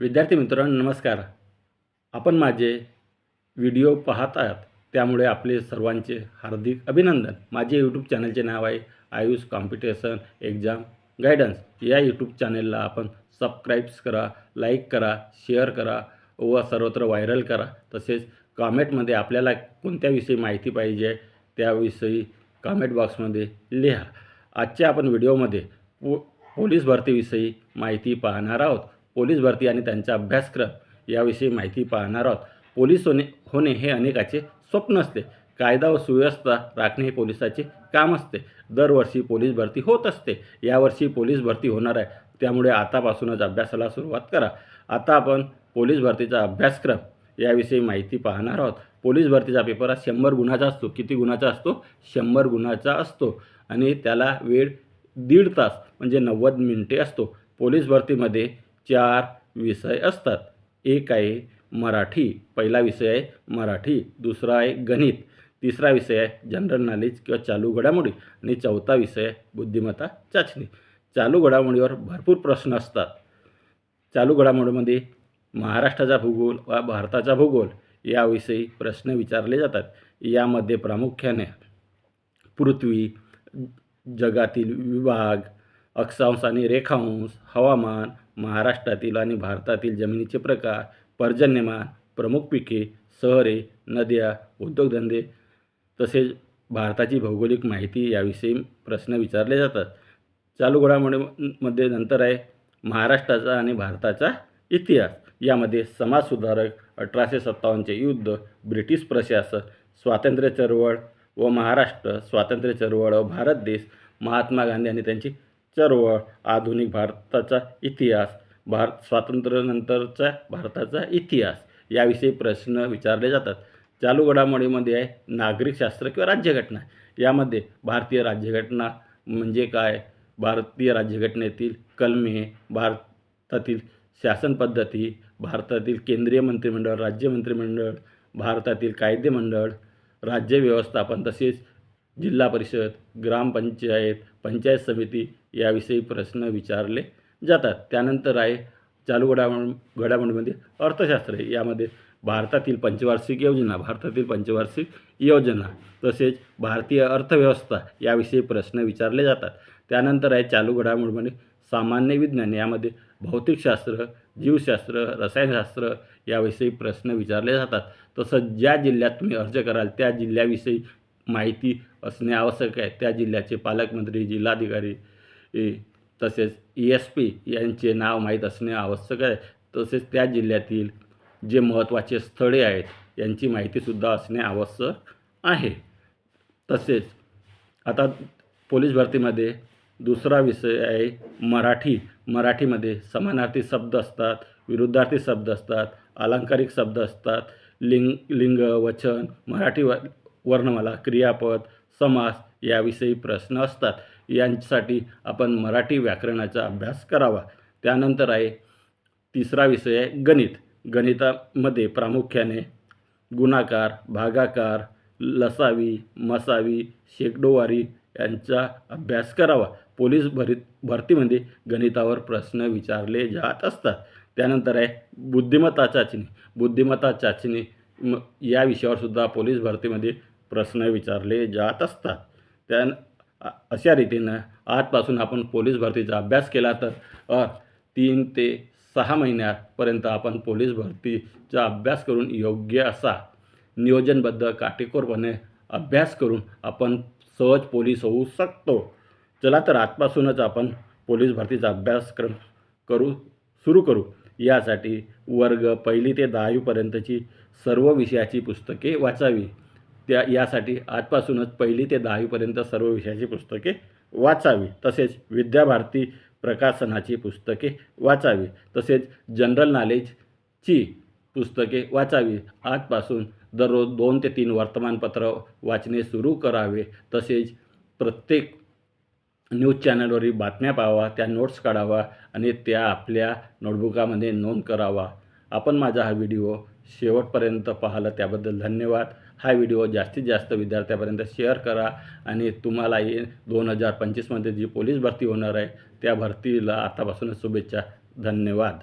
विद्यार्थी मित्रांनो नमस्कार. आपण माझे व्हिडिओ पाहत आहात. त्यामुळे आपले सर्वांचे हार्दिक अभिनंदन. माझे यूट्यूब चॅनलचे नाव आहे आयुष कॉम्पिटिशन एक्झाम गायडन्स. या यूट्यूब चॅनलला आपण सबस्क्राईब्स करा लाईक करा शेअर करा व सर्वत्र व्हायरल करा. तसेच कॉमेंटमध्ये आपल्याला कोणत्याविषयी माहिती पाहिजे त्याविषयी कॉमेंट बॉक्समध्ये लिहा. आजच्या आपण व्हिडिओमध्ये पो पोलीस भरतीविषयी माहिती पाहणार आहोत. पोलीस भरती आणि त्यांचा अभ्यासक्रम याविषयी माहिती पाहणार आहोत. पोलीस होणे होणे हे अनेकाचे स्वप्न असते. कायदा व सुव्यवस्था राखणे हे पोलिसाचे काम असते. दरवर्षी पोलीस भरती होत असते. यावर्षी पोलीस भरती होणार आहे. त्यामुळे आतापासूनच अभ्यासाला सुरुवात करा. आता आपण पोलीस भरतीचा अभ्यासक्रम याविषयी माहिती पाहणार आहोत. पोलीस भरतीचा पेपर हा शंभर गुणाचा असतो. किती गुणाचा असतो? शंभर गुणाचा असतो. आणि त्याला वेळ दीड तास म्हणजे नव्वद मिनिटे असतो. पोलीस भरतीमध्ये चार विषय असतात. एक आहे मराठी पहिला विषय आहे मराठी दुसरा आहे गणित तिसरा विषय आहे जनरल नॉलेज किंवा चालू घडामोडी आणि चौथा विषय आहे बुद्धिमत्ता चाचणी. चालू घडामोडीवर भरपूर प्रश्न असतात. चालू घडामोडीमध्ये महाराष्ट्राचा भूगोल व भारताचा भूगोल याविषयी प्रश्न विचारले जातात. यामध्ये प्रामुख्याने पृथ्वी जगातील विभाग अक्षांश आणि रेखांश हवामान महाराष्ट्रातील आणि भारतातील जमिनीचे प्रकार पर्जन्यमान प्रमुख पिके शहरे नद्या उद्योगधंदे तसेच भारताची भौगोलिक माहिती याविषयी प्रश्न विचारले जातात. चालू घडामोडीमध्ये नंतर आहे महाराष्ट्राचा आणि भारताचा इतिहास. यामध्ये समाजसुधारक अठराशे सत्तावन्नचे युद्ध ब्रिटिश प्रशासन स्वातंत्र्य चळवळ व महाराष्ट्र स्वातंत्र्य चळवळ व भारत देश महात्मा गांधी आणि त्यांची चळवळ आधुनिक भारताचा इतिहास भारत स्वातंत्र्यानंतरचा भारताचा इतिहास याविषयी प्रश्न विचारले जातात. चालू घडामोडीमध्ये आहे नागरिकशास्त्र किंवा राज्यघटना. यामध्ये भारतीय राज्यघटना म्हणजे काय? भारतीय राज्यघटनेतील कलमे भारतातील शासन पद्धती भारतातील केंद्रीय मंत्रिमंडळ राज्य मंत्रिमंडळ भारतातील कायदेमंडळ राज्य व्यवस्थापन तसेच जिल्हा परिषद ग्रामपंचायत पंचायत समिती याविषयी प्रश्न विचारले जातात. त्यानंतर आहे चालू घडामोड घडामोडीमध्ये अर्थशास्त्र यामध्ये भारतातील पंचवार्षिक योजना भारतातील पंचवार्षिक योजना तसेच भारतीय अर्थव्यवस्था याविषयी प्रश्न विचारले जातात. त्यानंतर आहे चालू घडामोडीमध्ये सामान्य विज्ञान यामध्ये भौतिकशास्त्र जीवशास्त्र रसायनशास्त्र याविषयी प्रश्न विचारले जातात. तसंच ज्या जिल्ह्यात तुम्ही अर्ज कराल त्या जिल्ह्याविषयी माहिती असणे आवश्यक आहे. त्या जिल्ह्याचे पालकमंत्री जिल्हाधिकारी तसेच ई एस पी यांचे नाव माहीत असणे आवश्यक आहे. तसेच त्या जिल्ह्यातील जे महत्त्वाचे स्थळे आहेत यांची माहितीसुद्धा असणे आवश्यक आहे. तसेच आता पोलीस भरतीमध्ये दुसरा विषय आहे मराठी. मराठीमध्ये समानार्थी शब्द असतात विरुद्धार्थी शब्द असतात अलंकारिक शब्द असतात. लिंग लिंग वचन मराठी व वर्णमाला क्रियापद समास याविषयी प्रश्न असतात. यांसाठी आपण मराठी व्याकरणाचा अभ्यास करावा. त्यानंतर आहे तिसरा विषय आहे गणित. गणितामध्ये प्रामुख्याने गुणाकार भागाकार लसावी मसावी शेकडोवारी यांचा अभ्यास करावा. पोलीस भरीत भरतीमध्ये गणितावर प्रश्न विचारले जात असतात. त्यानंतर आहे बुद्धिमत्ता चाचणी. बुद्धिमत्ता चाचणी म या विषयावर सुद्धा पोलीस भरतीमध्ये प्रश्न विचारले जात असतात. त्या अशा रीतीनं आजपासून आपण पोलीस भरतीचा अभ्यास केला तर तीन ते सहा महिन्यापर्यंत आपण पोलीस भरतीचा अभ्यास करून योग्य असा नियोजनबद्ध काटेकोरपणे अभ्यास करून आपण सहज पोलीस होऊ शकतो. चला तर आजपासूनच आपण पोलीस भरतीचा अभ्यासक्रम करू सुरू करू. यासाठी वर्ग पहिली ते दहावीपर्यंतची सर्व विषयाची पुस्तके वाचावी. त्या यासाठी आजपासूनच पहिली ते दहावीपर्यंत सर्व विषयाची पुस्तके वाचावी. तसेच विद्याभारती प्रकाशनाची पुस्तके वाचावी. तसेच जनरल नॉलेजची पुस्तके वाचावी. आजपासून दररोज दोन ते तीन वर्तमानपत्र वाचणे सुरू करावे. तसेच प्रत्येक न्यूज चॅनलवरील बातम्या पाहावा त्या नोट्स काढावा आणि त्या आपल्या नोटबुकामध्ये नोंद करावा. आपण माझा हा व्हिडिओ शेवटपर्यंत पाहिला त्याबद्दल धन्यवाद. हा व्हिडिओ जास्तीत जास्त विद्यार्थ्यापर्यंत शेअर करा आणि तुम्हाला ये दोन हजार पंचवीसमध्ये जी पोलीस भरती होणार आहे त्या भरतीला आतापासूनच शुभेच्छा. धन्यवाद.